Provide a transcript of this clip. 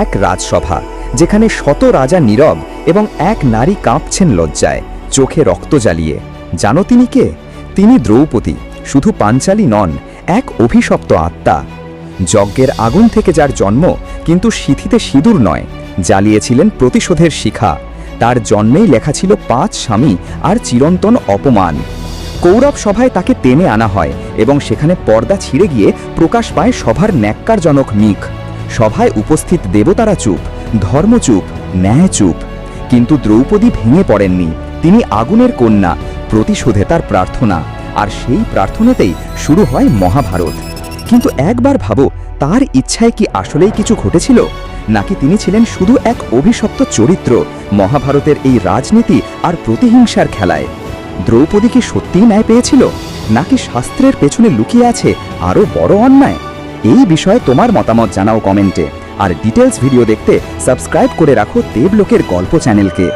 এক রাজসভা, যেখানে শত রাজা নীরব এবং এক নারী কাঁপছেন লজ্জায়, চোখে রক্ত জ্বালিয়ে। জানো তিনি কে? তিনি দ্রৌপদী, শুধু পাঞ্চালী নন, এক অভিশপ্ত আত্মা। যজ্ঞের আগুন থেকে যার জন্ম, কিন্তু সিথিতে সিঁদুর নয়, জ্বালিয়েছিলেন প্রতিশোধের শিখা। তার জন্মেই লেখা ছিল পাঁচ স্বামী আর চিরন্তন অপমান। কৌরব সভায় তাকে টেনে আনা হয় এবং সেখানে পর্দা ছিঁড়ে গিয়ে প্রকাশ পায় সভার ন্যাক্কারজনক মিখ। সভায় উপস্থিত দেবতারা চুপ, ধর্ম চুপ, ন্যায় চুপ। কিন্তু দ্রৌপদী ভেঙে পড়েননি। তিনি আগুনের কন্যা, প্রতিশোধে তার প্রার্থনা। আর সেই প্রার্থনাতেই শুরু হয় মহাভারত। কিন্তু একবার ভাবো, তার ইচ্ছায় কি আসলেই কিছু ঘটেছিল? নাকি তিনি ছিলেন শুধু এক অভিশপ্ত চরিত্র, মহাভারতের এই রাজনীতি আর প্রতিহিংসার খেলায়? দ্রৌপদী কি সত্যিই ন্যায় পেয়েছিল? নাকি শাস্ত্রের পেছনে লুকিয়ে আছে আরও বড় অন্যায়? এই বিষয়ে তোমার মতামত জানাও কমেন্টে। আর ডিটেলস ভিডিও দেখতে সাবস্ক্রাইব করে রাখো দেবলোকের গল্প চ্যানেলকে